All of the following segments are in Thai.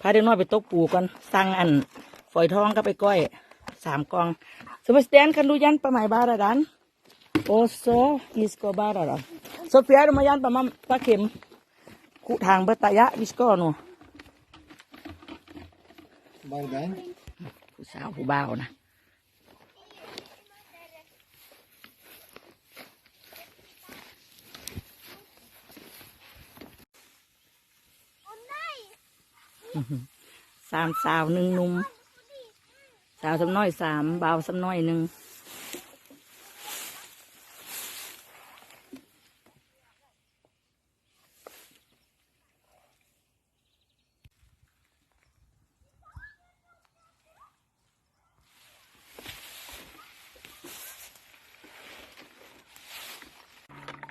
พาเด็กน้อยไปตกปูกันสั่งอัน ฝอยทองก็ไปก้อยสามกองสมัสเตียนคันดูยันปะไหมบาระดันโอโซอิสโกบาระดันโซเฟียดูมายันปะมัมปะเข็มกุทางเบตายะอิสโกโน Var ben? ผู้สาวผู้บ่าวนะ สามสาวหนึ่งหนุ่มสาวสำน้อยสามบ่าวสำน้อยหนึ่ง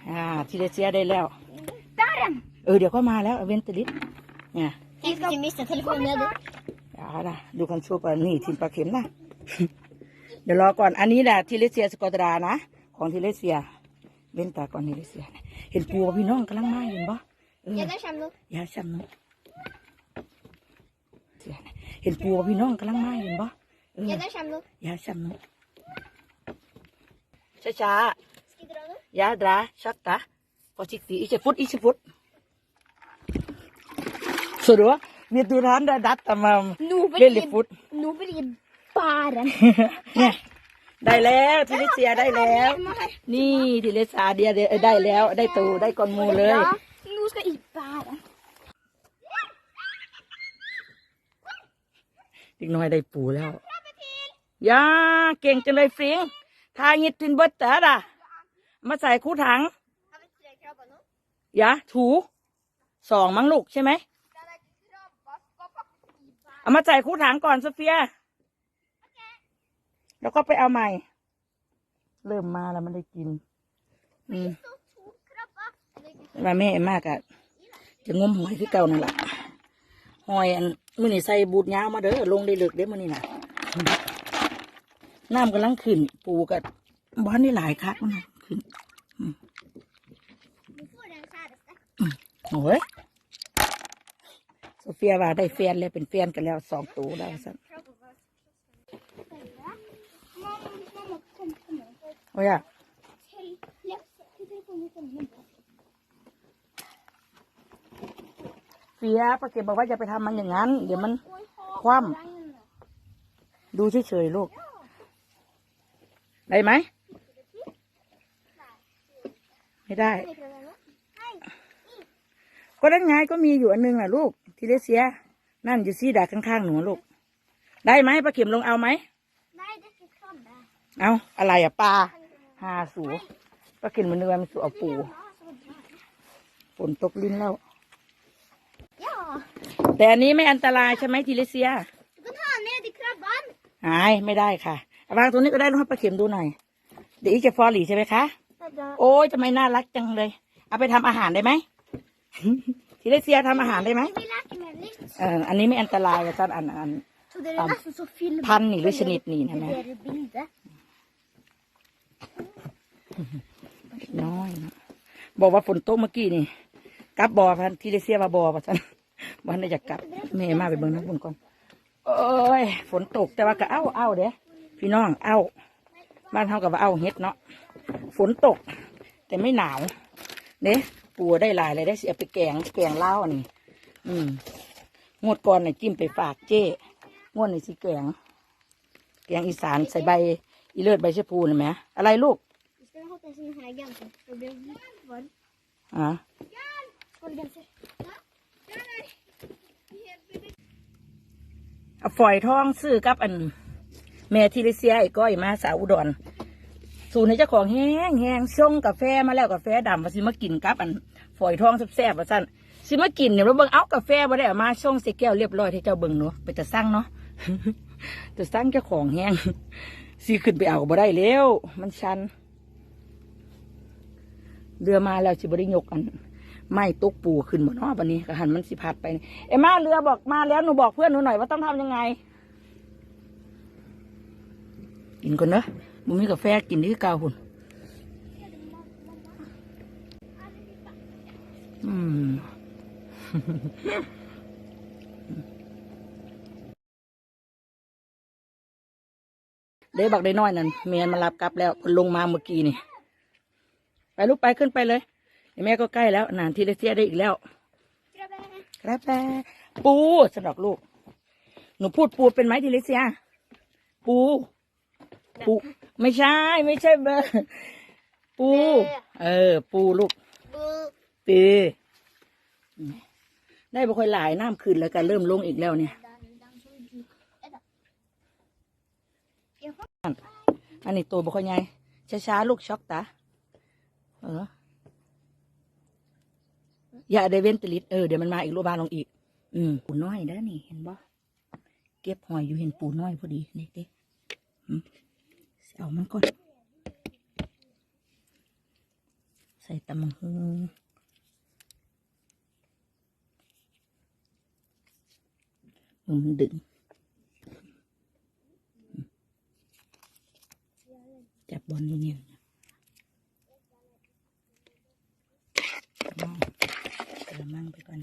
อ่าทีเดเซียได้แล้ว Där! เออ เดี๋ยวก็มาแล้วเวนตลิสเนี่ย Jag ska inte missa telefonen. เอาละดูคันชูปานี่ทีมปลาเข็มนะ เดี๋ยวรอก่อนอันนี้แหละทิเลเซียสกอตรานะ ของทิเลเซียเว้นตาก่อนทิเลเซียนะเห็นปูป่ะพี่น้องกำลังมาเห็นปะเออ Ja, där känner du. อย่าช้ำน้องเสียนะเห็นปูป่ะพี่น้องกำลังมาเห็นปะเออ Ja, där känner du. อย่าช้ำน้องช้าช้า Ska jag dra nu? ๆอย่าดราชักตาพอชิกตีอีกฟุตอีกฟุตสุดวะมีตั วร้านได้ดัดตามมา Nu เล่นลิฟุต nu blir det bären. เนี่ยได้แล้วทิลิเซียได้แล้ว นี่ทิลิซาเดียเดียได้แล้ว ได้ตูได้กอนมูเลย Ja, nu ska jag i bären. เด็กน้อยได้ปูแล้วยาเก่งจังเลยฟริงทายิดทินเบิดแต่ด่ะมาใส่คู่ถัง Har vi tre krabbar nu? ยาถูสองมั้งลูกใช่ไหม Den där krabban ska faktiskt i bären. เอามาใส่คู่ถังก่อนโซเฟีย แล้วก็ไปเอาใหม่ เริ่มมาแล้วมันได้กิน อืม Så två krabbar. Eller ว่าแม่มากอะจะงมหอยที่เก่านั่นแหละหอยอันมื่อนี่ใส่บูดยาวมาเด้อลงได้เลึกเด้อมื่อนี่น่ะน้ำกำลังขึ้น ปูกับบ้านนี่หลายคักมันน่ะขึ้น Nu får den skäras. โอ้ยโซ เฟียว่าได้แฟนแล้วเป็นแฟนกันแล้วสองตัวแล้วสันโอ้ยอะเฟียป้าเก็บบอกว่าอย่าไปทำมันอย่างนั้น เดี๋ยวมัน Oj, Kvam. regn. ดูเฉยๆลูก ได้ไหม ไม่ได้ ก็นั่นไงก็มีอยู่อันนึงแหละลูก ทีเลเซีย นั่นอยู่ซีดาข้างๆหนูลูก ได้ไหมป้าเข็มลงเอาไหม Nej, det är krabba. เอาอะไรอะปลาหาสูป้าเข็มมันเนื้อมันสูเอาปูฝนตกลิ้นแล้ว Ja, แต่อันนี้ไม่อันตรายใช่ไหมทีเลเซีย du kan ha ned i krabban. หายไม่ได้ค่ะเอาวางตรงนี้ก็ได้ลูกให้ป้าเข็มดูหน่อย เดี๋ยวอีกจะฟอหลีใช่ไหมคะ Vänta. โอ้ยทำไมน่ารักจังเลย เอาไปทำอาหารได้ไหม ทีเลเซียทำอาหารได้ไหม Vi leker med nytt. เอออันนี้ไม่อันตรายอาจารย์อันอัน Så det är Um, nästan så film. พันธุ์นี่หรือชนิดนี่นะแม่ Det är bilder. น้อยนะบอกว่าฝนตกเมื่อกี้นี่กลับบอพันทีเลเซียว่าบอป่ะจันวันนี้จะกลับแม่มาไปเบิ่งน้ำบุญก่อนโอ้ยฝนตกแต่ว่าก็เอ้าเอ้าเด้พี่น้องเอ้าบ้านเฮากับว่าเอ้าเฮ็ดเนาะฝนตก แต่ไม่หนาวเด้ปูได้หลายเลยได้เสียไปแกงแกงเล้าวอันนี้ อืม งวดก่อนน่ะจิ้มไปฝากเจ้งวดนี่สิแกง แกงอีสานใส่ใบอีเลือดใบชะพูนะแหม่อะไรลูก Vi ska ha en sån här ganska. Det blir varmt. อ่า Skål ganska. เอาฝอยทองซื้อกับอัน แม่ทิลิเซียไอ้ก้อยมาสาวอุดร สูตรในเจ้าของแห้งแห้งชงกาแฟมาแล้วกาแฟดำมาสิมากินกับอัน ฝอยทองแซ่บๆว่าสั่น สิมากินเนี่ยเราเบิ่งเอากาแฟมาได้เอามาชงใส่แก้วเรียบร้อยที่เจ้าเบิ่งเนาะไปแต่สั่งเนาะแต่สั่งเจ้าของแห้งสิขึ้นไปเอาก็บ่ได้แล้ว มันชันเรือมาแล้วสิบริยกอัน ไม่ตกปูขึ้นหมดเนาะวันนี้ก็หันมันสิพัดไปเอ้มาเรือบอกมาแล้วหนูบอกเพื่อนหนูหน่อยว่าต้องทำยังไง กินก่อนเนอะบุมีกาแฟกินที่ก่าหุ่นอืม เด้บักได้น้อยนั่นเมียนมารับกลับแล้วลงมาเมื่อกี้นี่ ไปลูกไปขึ้นไปเลยแม่ก็ใกล้แล้วนานทีเได้เสียได้อีกแล้วกระแปปูสนอกลูก หนูพูดปูเป็นไหมทีลิเซีย ปู ปู ไม่ใช่ ไม่ใช่เบอร์ปู เออ ปูลูก ปูตี ได้บ่ค่อยหลายน้ำขึ้นแล้วก็เริ่มลงอีกแล้วเนี่ย อันนี้ตัวบ่ค่อยใหญ่ช้าๆลูกช็อกตาเออ อย่าได้เว้นตลิดเออเดี๋ยวมันมาอีกรูบานลงอีก อืมปูน้อยเด้อนี่เห็นบ่เก็บหอยอยู่เห็นปูน้อยพอดีนี่เด้อืมเอามันก่อน ใส่ตำมังฮึงอื มมันดึงจับบอลนี่เนี่ยเอากระมังไปก่อน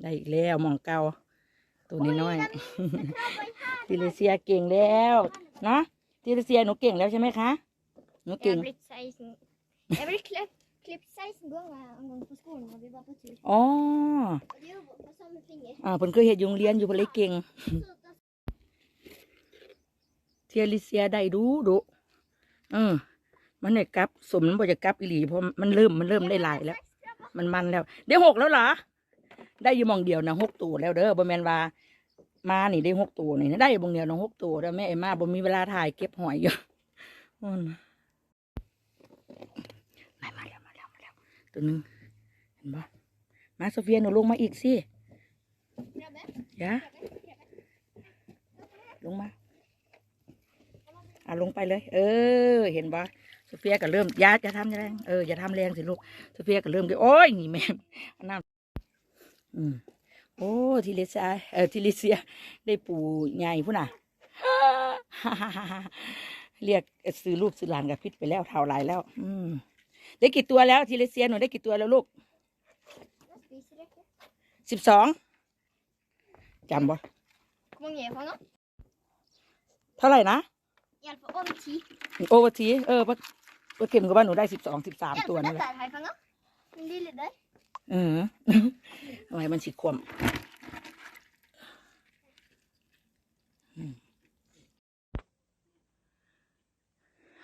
ได้อีกแล้วหมองเก่าตัวนี้น้อยๆติเลเซียเก่งแล้ว เนาะ ติเลเซียหนูเก่งแล้วใช่ไหมคะ หนู Jag เก่ง har blivit 16. Jag blev klippt, klippt 16 gånger en gång på skolan när vi var på tur. อ๋อ Och det gjorde på samma finger. อ่าเพิ่นเคยเห็นยุงเรียนอยู่เพิ่นเลยเก่ง Så då เทียลิเซียได้ดูดูเออ มันเนี่ยกลับ สมมันบ่จะกลับอีหลีเพราะมันเริ่มมันเริ่มได้หลายแล้ว มันมันแล้ว ได้หกแล้วเหรอ ได้อยู่หมองเดียวนะหกตัวแล้วเด้อบ่แม่นว่า มานี่ได้หกตัวนี่ได้อยู่หมองเดียวนะหกตัวแล้วแม่ไอ้มาบ่มีเวลาถ่ายเก็บหอยอยู่อืมมามาแล้วมาแล้วมาแล้วตัวหนึงเห็นบ่มาโซเฟียหนูลงมาอีกสิ grabbe, ยะลงมาอะลงไปเลย เออ เห็นปะโซเฟียก็เริ่มอยาจะทำแรงเอออย่าทำแรงสิลูกโซเฟียก็เริ่มดิโอ้ยนี่แม่อันนั้นอืม โอ้ทิลิเซียเออทิลิเซีย ได้ปูใหญ่พุ่นน่ะเรียกซื้อลูกซื้อหลานกับพิษไปแล้วเท่าไรแล้ว อืมได้กี่ตัวแล้วทิลิเซียหนูได้กี่ตัวแล้วลูก jag spiser det. สิบสองจำบ่ Hur många är honom? เท่าไหร่นะ I alla fall om 10. โอเวอร์ทีเออป้าป้าเข็มก็ว่าหนูได้สิบสองสิบสาม I alla ตัว fall นั่นแหละ detta här honom. Min lille där. อืมทำไมมันสิควมอืม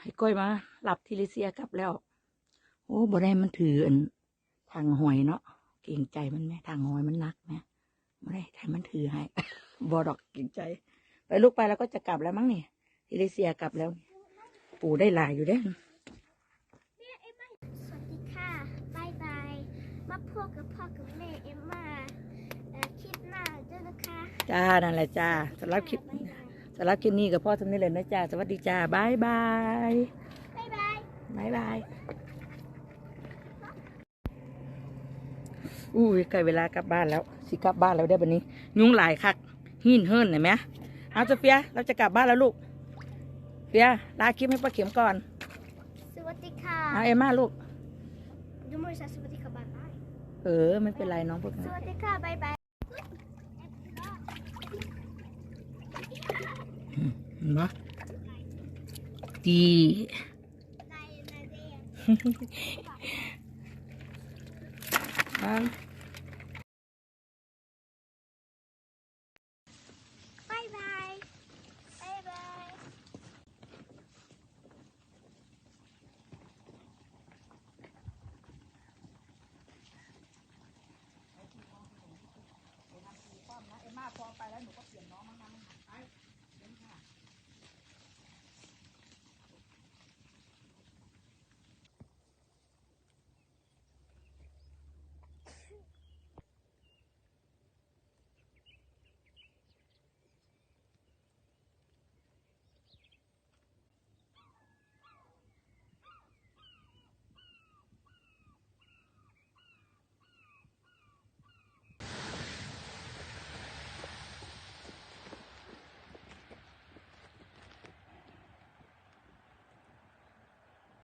ให้ก้อยมาหลับทิลิเซียกลับแล้ว โอ้บ่ได้มันถืออันทางหอยเนาะเก่งใจมันไหมทางหอยมันนักไหมบ่ได้ให้มันถือให้บอดอกเก่งใจ ไปลูกไปแล้วก็จะกลับแล้วมั้งนี่ทิลิเซียกลับแล้ว ปู่ได้หลายอยู่เด้ สวัสดีค่ะบายบาย มา พบกับพ่อกับแม่เอ็มมาเอ่อคลิปหน้าด้วยนะคะจ้านั่นแหละจ้าสำหรับคลิปบ๊ายบายสำหรับคลิปนี้กับพ่อทำนี้เลยนะจ้าสวัสดีจ้าบายบายบ๊ายบายบายบายอุ้ยใกล้เวลากลับบ้านแล้วสิกลับบ้านแล้วได้บันนี้ ยุงหลายคักหินเฮิรนเห็นไหมเอาโซเฟียเราจะกลับบ้านแล้วลูกเฟียลาคลิปให้ป้าเข็มก่อน สวัสดีค่ะเอาเอมมาลูกดูมือซะสวัสดีค่ะบายบาย เออไม่เป็นไรน้องพวกสนั้นวัสดีค่ะบายบายเห็นปะดีนายนายเดียอะ một cốc sườn nó mang 50